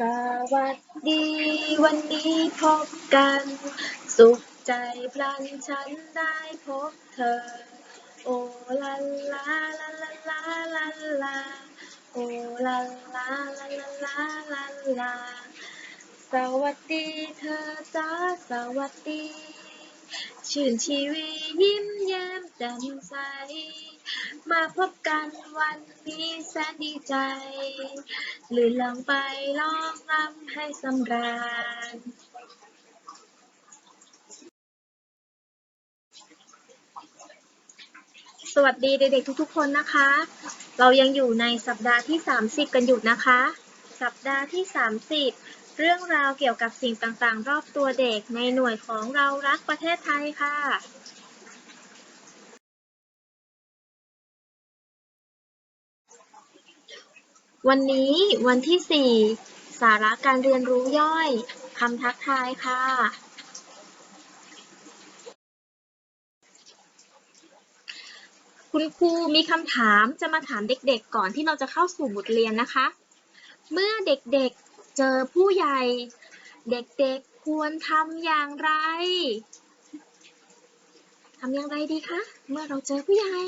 สวัสดี วันนี้พบกัน สุขใจพลันฉันได้พบเธอ โอลาลาลาลาลาลาลาโอลาลาลาลาลาลาลาสวัสดีเธอจ้าสวัสดี ชื่นชีวียิ้มแย้มแจ่มใส มาพบกันวันนี้แสนดีใจลื่นลงไปร้องรำให้สำราญสวัสดีเด็กๆทุกๆ คนนะคะ เรายังอยู่ในสัปดาห์ที่ 30 กันอยู่นะคะ สัปดาห์ที่ 30 เรื่องราวเกี่ยวกับสิ่งต่างๆ รอบตัวเด็กในหน่วยของเรารักประเทศไทยค่ะ วันนี้วันที่ 4 สาระการเรียนรู้ย่อยคำทักทายค่ะ คุณครูมีคำถามจะมาถามเด็กๆ ก่อนที่เราจะเข้าสู่บทเรียนนะคะ เมื่อเด็กๆ เจอผู้ใหญ่ เด็กๆควรทำอย่างไรทำอย่างไรดีคะ เมื่อเราเจอผู้ใหญ่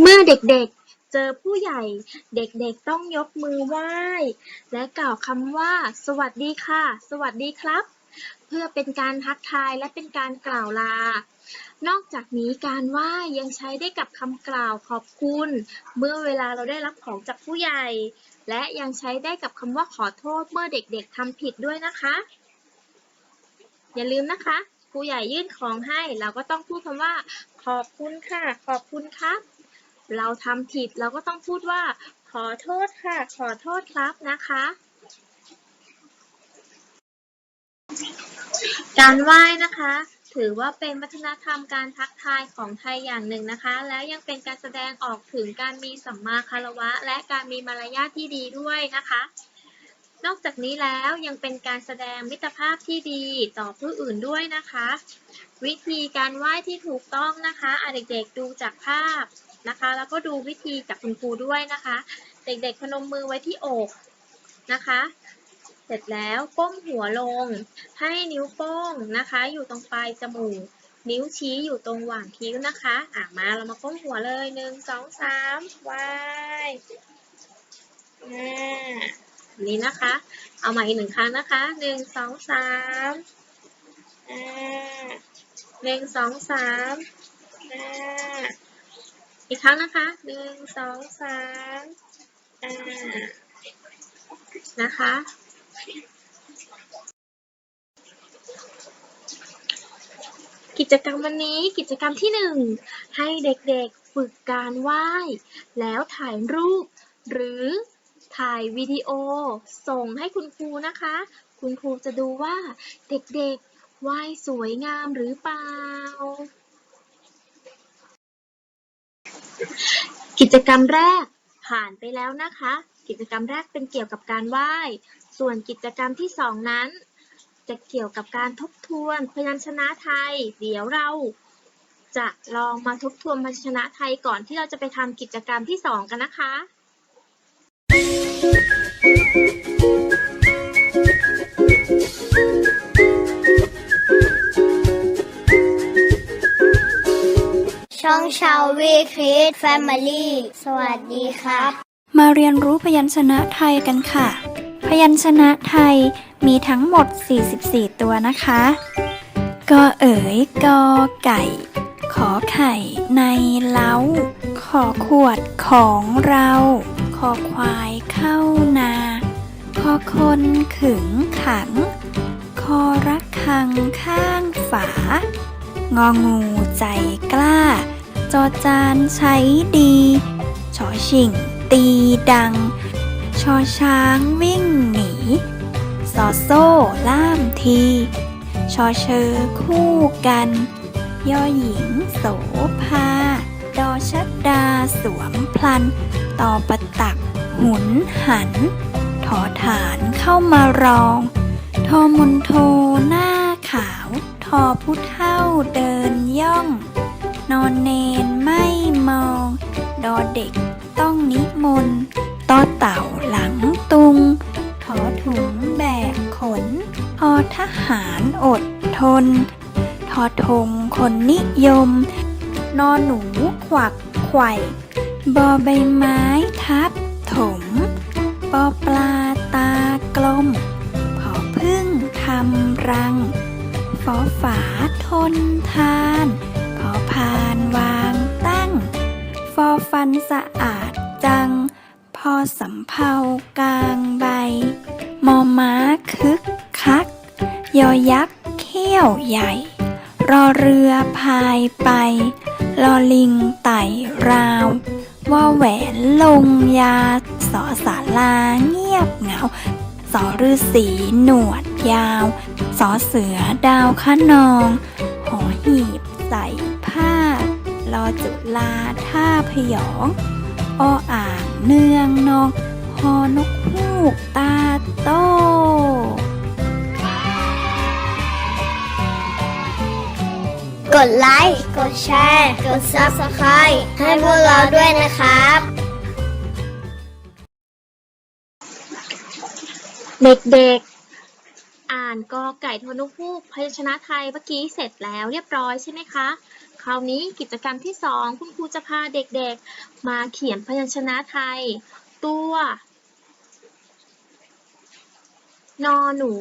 เมื่อเด็กๆ เจอผู้ใหญ่ เด็กๆ ต้องยกมือไหว้ และกล่าวคำว่า สวัสดีค่ะ สวัสดีครับ เพื่อเป็นการทักทายและเป็นการกล่าวลา นอกจากนี้การไหว้ยังใช้ได้กับคำกล่าวขอบคุณ เมื่อเวลาเราได้รับของจากผู้ใหญ่ และยังใช้ได้กับคำว่าขอโทษเมื่อเด็กๆทำผิดด้วยนะคะ อย่าลืมนะคะผู้ใหญ่ยื่นของให้เราก็ต้องพูดคำว่า ขอบคุณค่ะ ขอบคุณครับ เราทำผิดเราก็ต้องพูดว่า ขอโทษค่ะ ขอโทษครับนะคะ การไหว้นะคะ ถือว่าเป็นวัฒนธรรมการทักทายของไทยอย่างหนึ่งนะคะ และยังเป็นการแสดงออกถึงการมีสัมมาคารวะ และการมีมารยาทที่ดีด้วยนะคะ นอกจากนี้แล้วยังเป็นการแสดงมิตรภาพที่ดีต่อผู้อื่นด้วยนะคะ วิธีการไหว้ที่ถูกต้องนะคะอะเด็กๆดูจากภาพนะคะ แล้วก็ดูวิธีจากคุณครูด้วยนะคะ เด็กๆพนมมือไว้ที่อกนะคะ เสร็จแล้วก้มหัวลง ให้นิ้วโป้งนะคะ อยู่ตรงปลายจมูก นิ้วชี้อยู่ตรงหว่างคิ้วนะคะ อะมาเรามาก้มหัวเลยหนึ่งสองสามว้อ่านี้นะคะ เอาม่อีกหนึ่งครั้งนะคะหนึ่งสองสามอ่าหนึ่งสองสามอ่าอีกครั้งนะคะหนึ่งสองสามอ่านะคะ กิจกรรมวันนี้กิจกรรมที่หนึ่งให้เด็กๆฝึกการไหว้ แล้วถ่ายรูป หรือถ่ายวิดีโอ ส่งให้คุณครูนะคะ คุณครูจะดูว่าเด็กๆไหว้สวยงามหรือเปล่า กิจกรรมแรกผ่านไปแล้วนะคะ กิจกรรมแรกเป็นเกี่ยวกับการไหว้ ส่วนกิจกรรมที่สองนั้น จะเกี่ยวกับการทบทวนพยัญชนะไทย เดี๋ยวเราจะลองมาทบทวนพยัญชนะไทยก่อนที่เราจะไปทำกิจกรรมที่สองกันนะคะ ช่องชาววีคริสแฟมิลี่สวัสดีครับ มาเรียนรู้พยัญชนะไทยกันค่ะ พยัญชนะไทย มีทั้งหมด 44 ตัวนะคะกอเอ๋ยกอไก่ ขอไข่ ในเล้า ขอขวดของเรา ขอควายเข้านา ขอคนขึงขัง คอระคังข้างฝา งองูใจกล้า จอจานใช้ดีชอชิงตีดัง ชอช้างวิ่งหนี อโซ่ ล่ามที ชอเชอคู่กัน ยอหญิงโสภา ดอชัดดาสวมพลัน ต่อประตัก หุนหัน ถอฐานเข้ามารอง ทอมุนโทหน้าขาว ทอผู้เท่าเดิน ทน ทอทงคนนิยม นอนหนูขวักไข่บอใบไม้ทับถม ปอปลาตากลมพอพึ่งทำรังฟอฝาทนทานพอพานวางตั้ง ฟอฟันสะอาดจัง พอสำเภากลางใบ มอม้าคึกคัก ยอยักษ ยวใหญ่ รอเรือพายไปลอลิงไต่ราวว่าแหวนลงยาสอสาลาเงียบเหงาสอฤาษีหนวดยาว สอเสือดาวขนองหอหีบใส่ผ้าลอจุลาท่าพยองออ่างเนืองนองฮอนกฮูกตาโต ดไลค์ กดแชร์ กด Subscribe ให้พวกเราด้วยนะครับ เด็กๆ อ่านกอไก่ทนุพูกพยัญชนะไทยเมื่อกี้เสร็จแล้วเรียบร้อยใช่ไหมคะ คราวนี้กิจกรรมที่สองคุณครูจะพาเด็กๆ มาเขียนพยัญชนะไทย ตัวนอหนู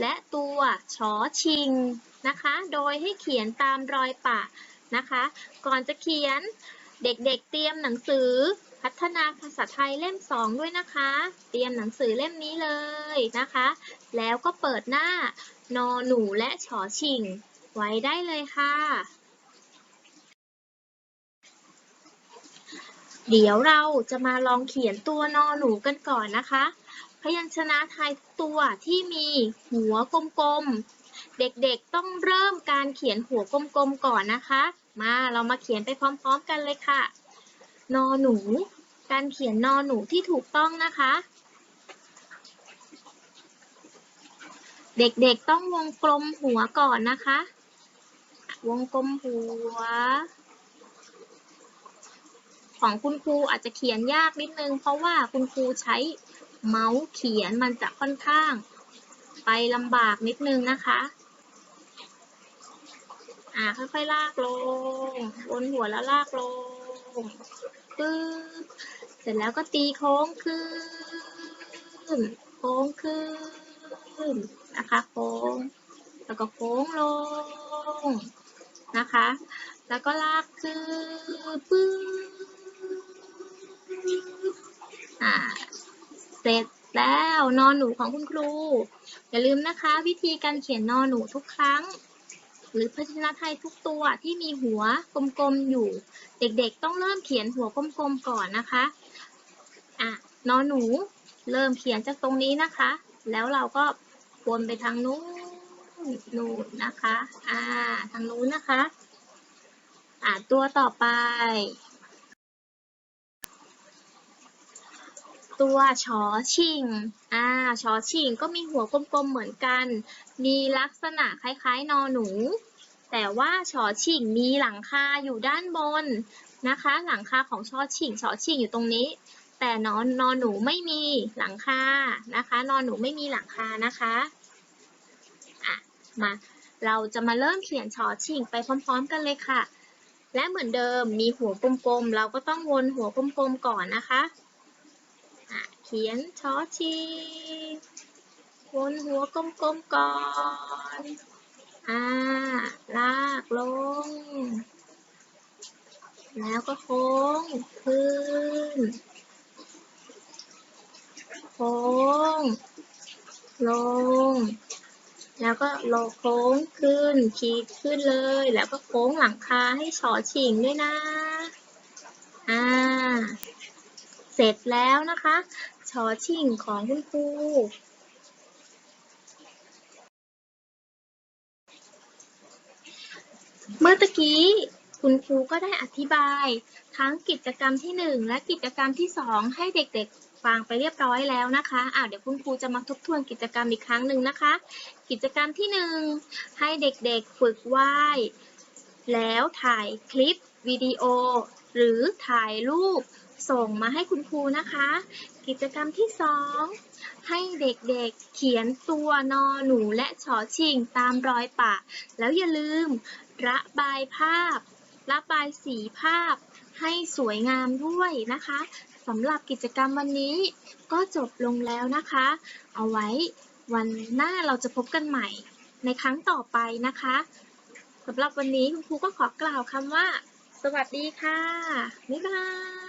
และตัวชอชิง นะคะ โดยให้เขียนตามรอยปะนะคะ ก่อนจะเขียนเด็กๆเตรียมหนังสือพัฒนาภาษาไทยเล่ม 2 ด้วยนะคะ เตรียมหนังสือเล่มนี้เลยนะคะ แล้วก็เปิดหน้านอหนูและชอชิงไว้ได้เลยค่ะ เดี๋ยวเราจะมาลองเขียนตัวนอหนูกันก่อนนะคะ พยัญชนะไทยตัวที่มีหัวกลมๆ เด็กๆต้องเริ่มการเขียนหัวกลมๆก่อนนะคะ มาเรามาเขียนไปพร้อมๆกันเลยค่ะ นอหนู การเขียนนอหนูที่ถูกต้องนะคะ เด็กๆต้องวงกลมหัวก่อนนะคะ วงกลมหัว ของคุณครูอาจจะเขียนยากนิดนึง เพราะว่าคุณครูใช้เมาส์เขียนมันจะค่อนข้างไปลำบากนิดนึงนะคะ อ่าค่อยๆลากลงบนหัวแล้วลากลงปึ๊บเสร็จแล้วก็ตีโค้งขึ้น โค้งขึ้นนะคะ โค้ง แล้วก็โค้งลงนะคะ แล้วก็ลากขึ้นปึ๊บอ่าเสร็จแล้วนอนหนูของคุณครู อย่าลืมนะคะ วิธีการเขียนนอนหนูทุกครั้ง หรือพยัญชนะไทยทุกตัวที่มีหัวกลมๆอยู่ เด็กๆ ต้องเริ่มเขียนหัวกลมๆก่อนนะคะอะนอนหนูเริ่มเขียนจากตรงนี้นะคะ แล้วเราก็วนไปทางนู้นนู้นนะคะ อ่า ทางนู้นนะคะ อ่าตัวต่อไป ตัวชอชิงอ่าชอชิงก็มีหัวกลมๆเหมือนกัน มีลักษณะคล้ายๆ นอหนู แต่ว่าชอชิงมีหลังคาอยู่ด้านบนนะคะ หลังคาของชอชิงชอชิงอยู่ตรงนี้ แต่นอนนอหนูไม่มีหลังคา นะคะ นอหนูไม่มีหลังคานะคะอะมา เราจะมาเริ่มเขียนชอชิงไปพร้อม ๆ กันเลยค่ะ และเหมือนเดิมมีหัวกลมๆ เราก็ต้องวนหัวกลมๆ ก่อนนะคะ ขียนชอชีวนหัวกลมๆก่อน อ่า ลากลง แล้วก็โค้งขึ้น โค้ง ลง แล้วก็โลงโค้งขึ้น ขีดขึ้นเลย แล้วก็โค้งหลังคาให้ชอชิงด้วยนะ อ่า เสร็จแล้วนะคะ ชอชิ่งของคุณครูเมื่อตะกี้ คุณครูก็ได้อธิบาย ทั้งกิจกรรมที่ 1 และกิจกรรมที่ 2 ให้เด็กๆ ฟังไปเรียบร้อยแล้วนะคะอ่าเดี๋ยวคุณครูจะมาทบทวนกิจกรรมอีกครั้งหนึ่งนะคะ กิจกรรมที่ 1 ให้เด็กๆฝึกวาดแล้วถ่ายคลิปวิดีโอ หรือถ่ายรูป ส่งมาให้คุณครูนะคะ กิจกรรมที่ 2 ให้เด็กๆเขียนตัวนอหนูและชอชิงตามรอยปะ แล้วอย่าลืม ระบายภาพ ระบายสีภาพ ให้สวยงามด้วยนะคะสำหรับกิจกรรมวันนี้ก็จบลงแล้วนะคะ เอาไว้วันหน้าเราจะพบกันใหม่ในครั้งต่อไปนะคะสำหรับวันนี้คุณครูก็ขอกล่าวคำว่า สวัสดีค่ะ บ๊ายบาย